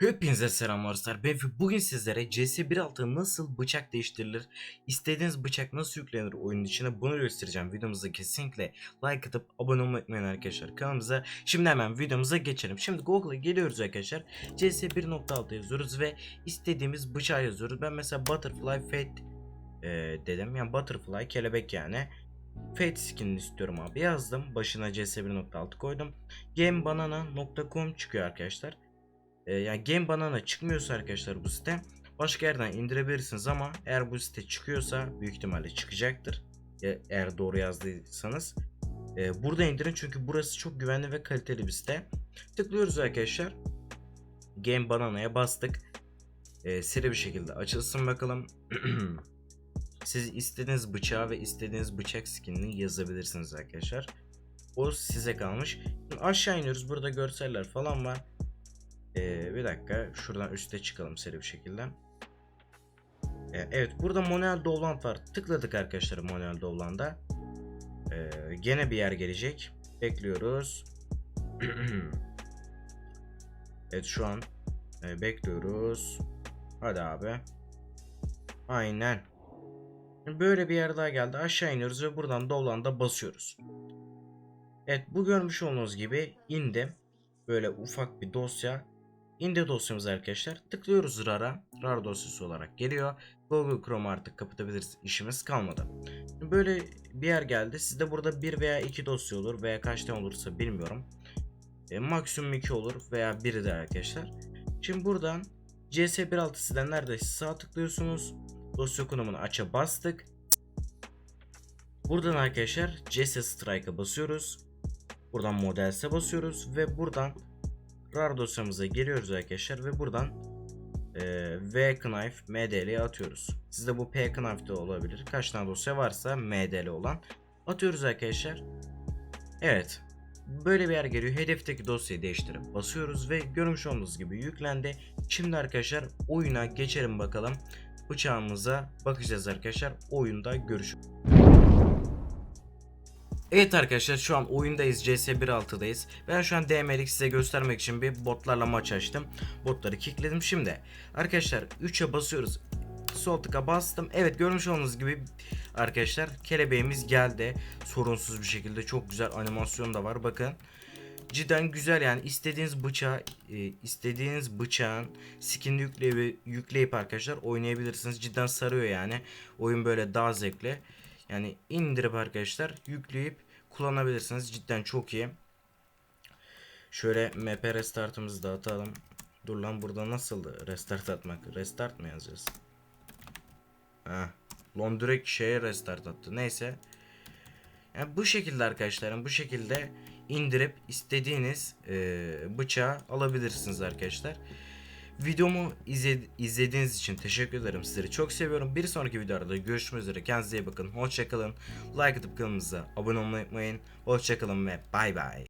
Hepinize selamlar arkadaşlar. Ben bugün sizlere CS1.6 nasıl bıçak değiştirilir, istediğiniz bıçak nasıl yüklenir oyunun içine bunu göstereceğim. Videomuza kesinlikle like atıp abone olmayı unutmayın arkadaşlar kanalımıza. Şimdi hemen videomuza geçelim. Şimdi Google'a geliyoruz arkadaşlar. CS1.6 yazıyoruz ve istediğimiz bıçağı yazıyoruz. Ben mesela Butterfly Fate e, dedim. Yani Butterfly kelebek yani. Fate skinini istiyorum abi yazdım. Başına CS1.6 koydum. Gamebanana.com çıkıyor arkadaşlar. Ee, yani Game Banana çıkmıyorsa arkadaşlar bu site başka yerden indirebilirsiniz ama eğer bu site çıkıyorsa büyük ihtimalle çıkacaktır. E- Eğer doğru yazdıysanız. Ee, burada indirin çünkü burası çok güvenli ve kaliteli bir site. Tıklıyoruz arkadaşlar. Game Banana'ya bastık. Ee, seri bir şekilde açılsın bakalım. Siz istediğiniz bıçağı ve istediğiniz bıçak skinini yazabilirsiniz arkadaşlar. O size kalmış. Şimdi aşağı iniyoruz. Burada görseller falan var. Ee, bir dakika şuradan üste çıkalım seri bir şekilde. Ee, evet burada manuel download var. Tıkladık arkadaşlar manuel download'a. Ee, gene bir yer gelecek. Bekliyoruz. evet şu an e, bekliyoruz. Hadi abi. Aynen. Böyle bir yer daha geldi. Aşağı iniyoruz ve buradan download'a basıyoruz. Evet bu görmüş olduğunuz gibi indi. Böyle ufak bir dosya. İndi dosyamız arkadaşlar. Tıklıyoruz RAR'a. RAR dosyası olarak geliyor. Google Chrome artık kapatabiliriz. İşimiz kalmadı. Böyle bir yer geldi. Sizde burada bir veya iki dosya olur veya kaç tane olursa bilmiyorum. E, maksimum 2 olur veya biri de arkadaşlar. Şimdi buradan CS1.6 siteden neredeyse sağ tıklıyorsunuz. Dosya konumunu aça bastık. Buradan arkadaşlar CS Strike'a basıyoruz. Buradan Models'e basıyoruz ve buradan RAR dosyamıza giriyoruz arkadaşlar ve buradan e, V Knife MDL'ye atıyoruz. Sizde bu P Knife de olabilir. Kaç tane dosya varsa MDL olan atıyoruz arkadaşlar. Evet. Böyle bir yer geliyor. Hedefteki dosyayı değiştirip basıyoruz ve görmüş olduğunuz gibi yüklendi. Şimdi arkadaşlar oyuna geçelim bakalım. Bıçağımıza bakacağız arkadaşlar. Oyunda görüşürüz. Evet arkadaşlar şu an oyundayız CS 1.6'dayız. Ben şu an DM'lik size göstermek için bir botlarla maç açtım. Botları kickledim şimdi. Arkadaşlar 3'e basıyoruz. Sol tıka bastım. Evet görmüş olduğunuz gibi arkadaşlar kelebeğimiz geldi. Sorunsuz bir şekilde çok güzel animasyon da var bakın. Cidden güzel yani istediğiniz bıçağı e, istediğiniz bıçağın skinini yükleyip, yükleyip arkadaşlar oynayabilirsiniz. Cidden sarıyor yani. Oyun böyle daha zevkli. Yani indirip arkadaşlar yükleyip kullanabilirsiniz. Cidden çok iyi. Şöyle mp restartımızı da atalım. Dur lan burada nasıl restart atmak? Restart mı yazacağız? Ha. Lon direkt şeye restart attı. Neyse. Yani bu şekilde arkadaşlarım bu şekilde indirip istediğiniz e, bıçağı alabilirsiniz arkadaşlar. Videomu izle- izlediğiniz için teşekkür ederim. Sizleri çok seviyorum. Bir sonraki videoda görüşmek üzere. Kendinize iyi bakın. Hoşçakalın. Like atıp kanalımıza abone olmayı unutmayın. Hoşçakalın ve bay bay.